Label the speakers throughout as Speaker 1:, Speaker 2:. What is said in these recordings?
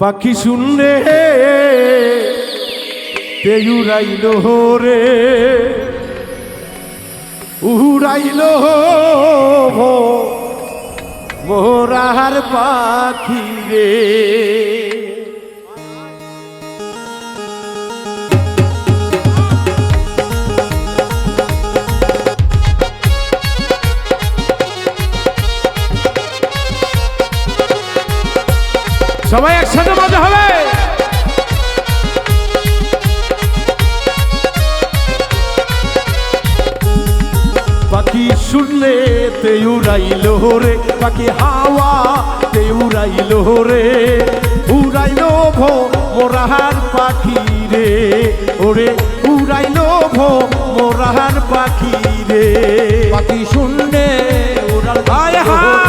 Speaker 1: পাখি শুনলে তেউরাইল রে। উহুরাইল মোরাহার পাখি রে। সবাই একসাথে মজা হবে। পাখি শুনলে তে উড়াইল রে, পাখি হাওয়া তে উড়াইল রে। উড়াইল ভো মোরাহার পাখি রে, ওরে উড়াইল ভো মোরাহার পাখি রে।
Speaker 2: পাখি শুনলে উড়াল
Speaker 1: আয় হা!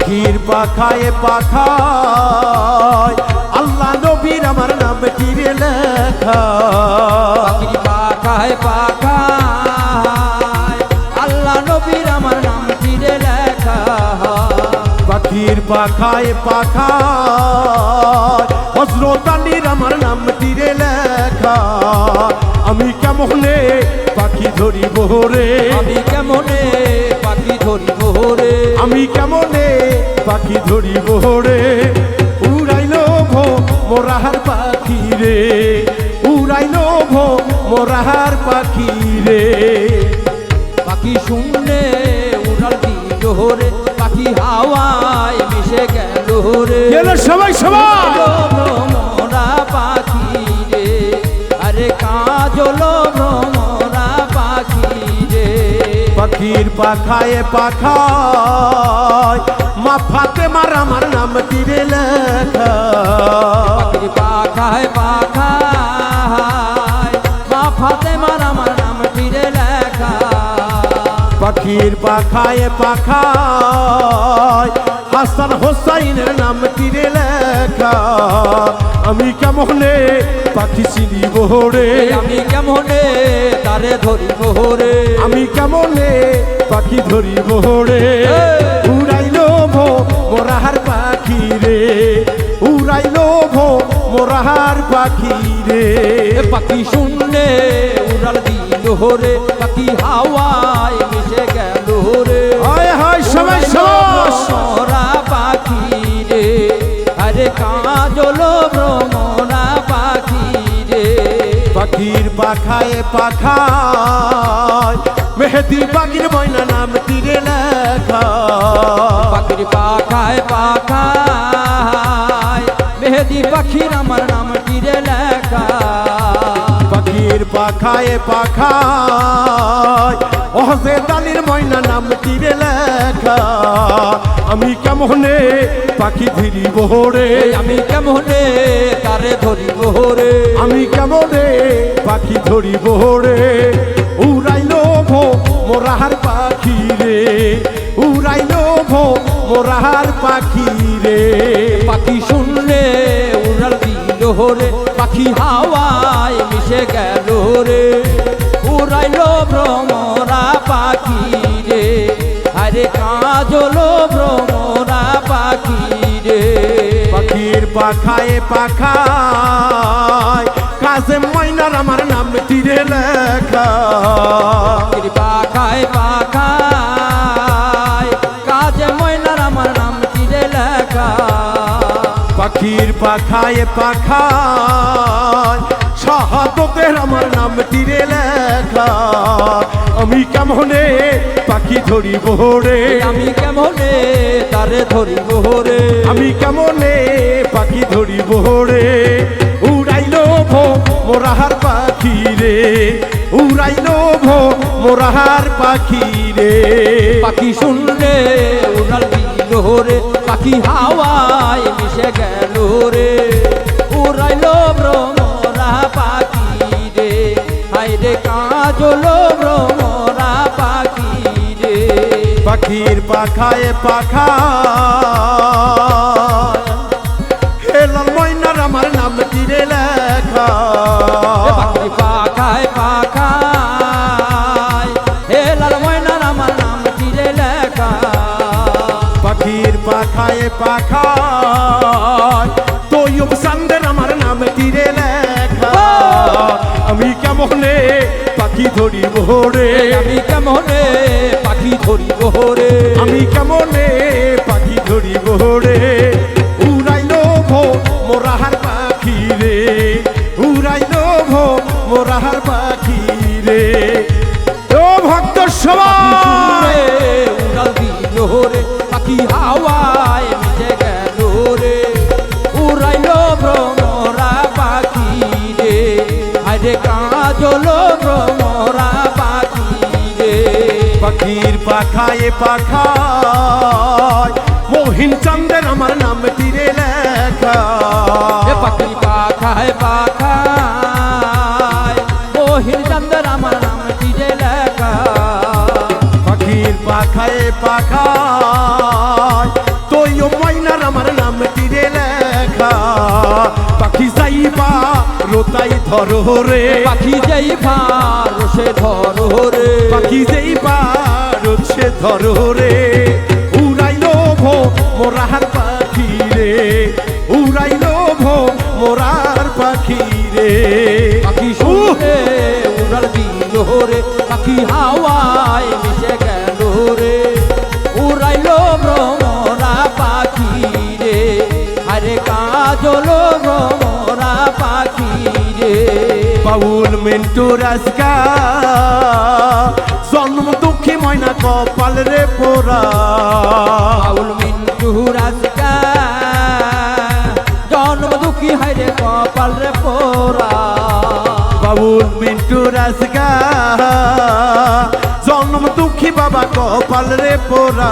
Speaker 1: পাখির পাখায় পাখায়, আল্লাহ নবীর আমার নাম টিরে লেখা।
Speaker 2: পাখায় পাখায়, আল্লাহ নবীর আমার নাম তীরে লেখা।
Speaker 1: পাখির পাখায় পাখায়, হজরত আমার নাম টিরে লেখা। আমি কেমনে পাখি ধরিব রে?
Speaker 2: আমি পাখি ধরিব রে।
Speaker 1: উড়াইল ভো মোরাহার পাখি রে। উড়াইল ভো মোরাহার পাখি রে।
Speaker 2: পাখি শুনলে উড়াল দিল রে। পাখি হাওয়ায় মিশে গেল রে।
Speaker 1: গেল সবাই সবাই।
Speaker 2: ভ্রমরা পাখি রে। আরে কাজলো ভ্রমরা পাখি রে।
Speaker 1: পাখির পাখায় পাখায় মা ফাতে মার আমার নাম তীরে লেখা।
Speaker 2: পাখির পাখায় পাখায় মা ফাতেমার আমার নাম তীরে লেখা।
Speaker 1: পাখির পাখায় পাখায় হাসান হোসাইনের নাম তীরে লেখা। আমি কেমনে পাখি চিনিব রে
Speaker 2: আমি কেমনে তারে ধরিব রে
Speaker 1: আমি কেমনে পাখি ধরিব রে উড়াইল ভো মোরাহার পাখি রে। উড়াইল ভো মোরাহার পাখি রে।
Speaker 2: পাখি শুনলে উড়াল দিল রে পাখি হাওয়ায় মিশে গেল রে
Speaker 1: হায় হায় সবাই
Speaker 2: ভ্রমরা পাখি রে। আরে কাজলো ভ্রমরা পাখি রে।
Speaker 1: পাখির পাখায় পাখায় মেহেদি পাখির ময়না নাম তীরে লেখা।
Speaker 2: পাখির পাখায় পাখায়। মেহেদি পাখির আমার নাম তীরে লেখা?
Speaker 1: পাখির পাখায় পাখায়। অহসে দালির ময়না নাম তীরে লেখা? আমি কেমনে পাখি ধরিব রে?
Speaker 2: এই আমি কেমনে তারে ধরিব রে?
Speaker 1: আমি কেমনে পাখি ধরিব রে? উড়াইল ভো মোরাহার পাখি রে। উড়াইল ভো মোরাহার পাখি রে।
Speaker 2: পাখি শুনলে উড়াল দিল রে পাখি হাওয়ায় মিশে গেল রে উড়াইলো ভ্রমরা পাখি রে আরে কাজলো ভ্রমরা পাখি রে।
Speaker 1: পাখির পাখায় পাখায় কাজে ময়নার আমার নাম তীরে লেখা।
Speaker 2: পাখায় পাখায়
Speaker 1: পাখির পাখায় পাখায় শাহাদতের আমার নাম তীরে লেখা আমি কেমনে পাখি ধরিব রে?
Speaker 2: আমি কেমনে তারে ধরিব রে?
Speaker 1: আমি কেমনে পাখি ধরিব রে? উড়াইল ভো মোরাহার পাখি রে। উড়াইল ভো মোরাহার পাখি রে।
Speaker 2: পাখি শুনলে উড়াল রে পাখি হাওয়ায় মিশে গেল রে। উড়াইলো ভ্রমরা পাখি রে। হাই রে কাজলো ভ্রমরা পাখি রে।
Speaker 1: পাখির পাখায় পাখায় হেলাল ময়নার আমার নাম তীরে লেখা? পাখায় তৈয়ব সান্দের আমার নাম তীরে লেখা। আমি কেমনে পাখি ধরিব রে?
Speaker 2: আমি কেমনে পাখি ধরিব রে?
Speaker 1: আমি কেমনে পাখি ধরিব রে? উড়াইল ভো মোরাহার পাখি রে। উড়াইল ভো মোরাহার পাখি রে। পাখির পাখায় পাখায় মহিন চন্দ্রের আমার নাম তীরে লেখা।
Speaker 2: এ পাখি পাখায় পাখায় মোহিন চন্দ্র আমার নাম দিলে লেখা।
Speaker 1: পাখির পাখায় পাখায় তুই ময়নার আমার নাম তীরে লেখা। পাখি যাইবা রোতাই ধরো রে।
Speaker 2: পাখি যেই ভার সে ধরো রে।
Speaker 1: পাখি যাইবা সে ধরো রে উড়াইলো ভো মোরার পাখি রে উড়াইলো ভো মোরার পাখি রে।
Speaker 2: পাখি শুনে উড়াল দিল রে পাখি হাওয়ায়
Speaker 1: বাউল আজকা। জন্ম দুঃখী ময়না কপাল রে পোরা
Speaker 2: বাউল মিন্টুর আজকা। জন্ম দুঃখী হয় রে কপাল রে পোরা
Speaker 1: বাউল মিন্টুর দুঃখী বাবা কপাল রে পোরা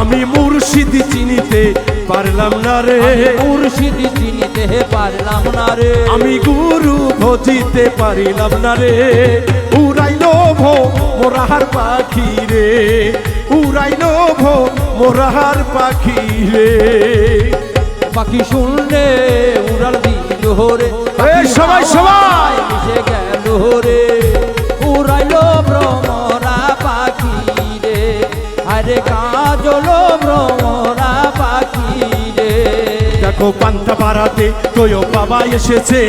Speaker 1: আমি মুর্শিদি চিনিতে পারলাম না রে।
Speaker 2: মুর্শিদ চিনিতে পারলাম না রে।
Speaker 1: আমি গুরু ভজিতে পারিলাম না রে। উড়াইলো ভো মোরাহার পাখি রে। উড়াইলো ভো মোরাহার পাখি রে।
Speaker 2: পাখি শুনলে উড়াল দিল রে।
Speaker 1: সবাই, সবাই!
Speaker 2: মিশে গেল রে।
Speaker 1: দেখো পান্তা পাড়াতে তোয়ো বাবা এসেছে।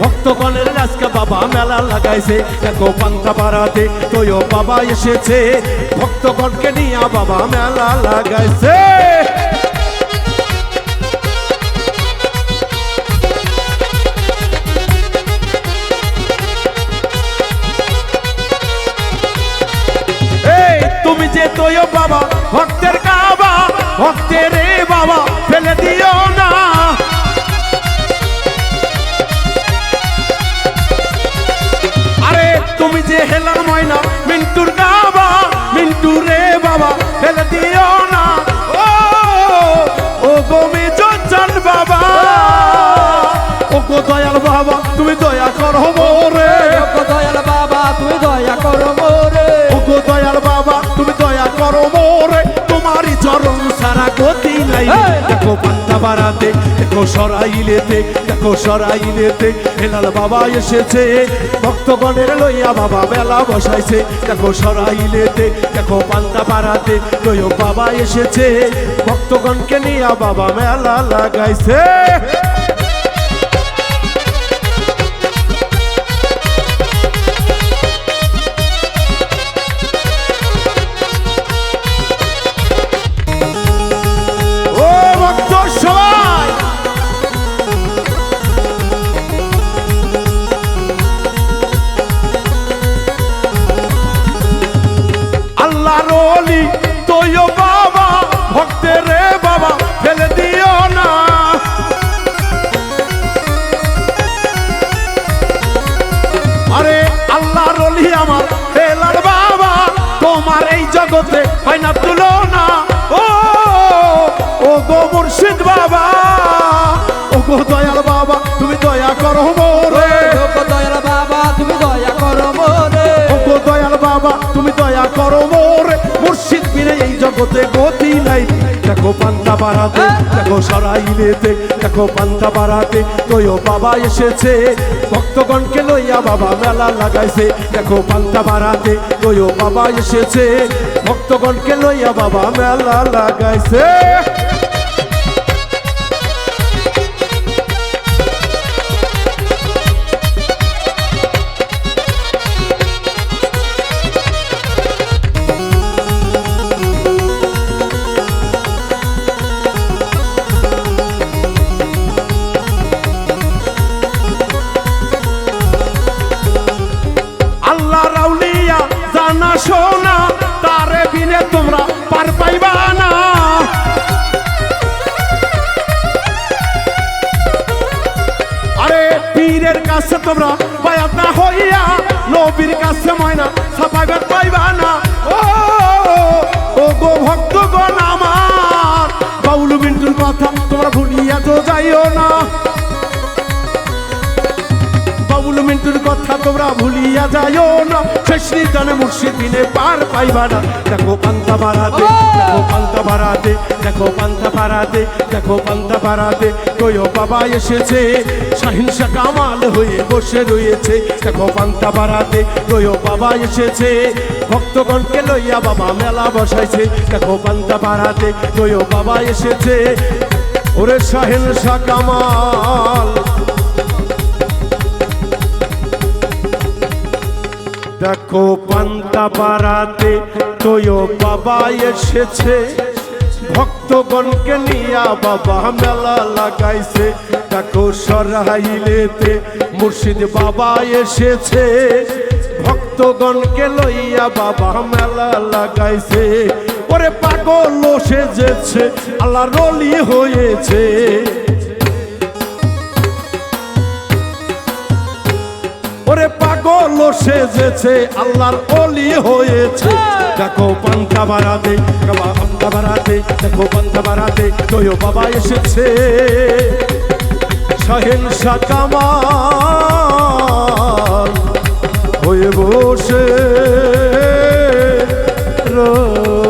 Speaker 1: ভক্তগণের আজকে বাবা মেলা লাগাইছে। দেখো পান্তা পাড়াতে তোয়ো বাবা এসেছে। ভক্তগণকে নিয়ে বাবা মেলা লাগাইছে। তুমি যে তোয় বাবা, ভক্তের কাবা, ভক্তের বাবা, ফেলে দিও না। আরে, তুমি যে হেলার ময়না, মিন্টুর গাবা মিন্টু রে বাবা, ফেলে দিও না। ও ও গো বাবা, ও গো দয়াল বাবা, তুমি দয়া করো
Speaker 2: ওগো দয়াল
Speaker 1: দেখো পান্তা বাড়াতে দেখো সরাইলেতে দেখো সরাইলেতে হেলাল বাবা এসেছে, ভক্তগণের লইয়া বাবা বেলা বসাইছে। দেখো সরাইলেতে দেখো পান্তা বাড়াতে লইও বাবা এসেছে। ভক্তগণকে নিয়া বাবা মেলা লাগাইছে। আল্লাহ রলি বাবা ভক্তের রে বাবা ফেলে দিও না। আরে আল্লাহ রলি আমার হেলার বাবা তোমার এই জগতে হয় না তুলনা। ও ও গো মুর্শিদ বাবা ও গো দয়াল বাবা তুমি দয়া করো মোরে।
Speaker 2: দয়াল বাবা তুমি দয়া করো মোরে।
Speaker 1: ও গো দয়াল বাবা তুমি দয়া করো মোরে জগতে গতি নাই। দেখো পান্তা বাড়াতে, দেখো সরাইলেতে দেখো পান্তা বাড়াতে তৈও বাবা এসেছে। ভক্তগণকে লইয়া বাবা মেলা লাগাইছে। দেখো পান্তা বাড়াতে তৈও বাবা এসেছে। ভক্তগণকে লইয়া বাবা মেলা লাগাইছে। সোনা তারে বিনে তোমরা পার পাইবা না। আরে পীরের কাছে তোমরা বায়াত না হইয়া, নবীর কাছে ময়না সাফাইবার পাইবা না। ও ও গো ভক্তগণ আমার, বাউল মিন্টুর কথা মিন্টুর কথা তোমরা ভুলিয়া যাইও না। শেষ নিদানে মুর্শিদিনে পার পাইবা না। দেখো পান্তা বাড়াতে দেখো পান্তা বাড়াতে দেখো পান্তা বাড়াতে দেখো পান্তা বাড়াতে কয়ো বাবা এসেছে সাহিংসা কামাল হয়ে বসে রয়েছে। দেখো পান্তা বাড়াতে কয়ো বাবা এসেছে, ভক্তগণকে লইয়া বাবা মেলা বসাইছে। দেখো পান্তা বাড়াতে কয়ো বাবা এসেছে, ওরে সাহিংসা কামাল। দেখো পান্তা পাড়াতে তোয় বাবা এসেছে। ভক্তগণকে নিয়া বাবা মেলা লাগাইছে। দেখো সরাইলেতে মুর্শিদ বাবা এসেছে। ভক্তগণকে লইয়া বাবা মেলা লাগাইছে। ওরে পাগল সেজেছে, আল্লাহ রলি হয়েছে। ওরে সেজেছে আল্লাহর অলি হয়েছে। হ্যাঁ। দেখো পান্তা বাড়াতে বাবা পান্তা বাড়াতে দেখো পান্তা বাড়াতে জয় বাবা এসেছে। সহেনশা কামাল হয়ে বসে রয়ে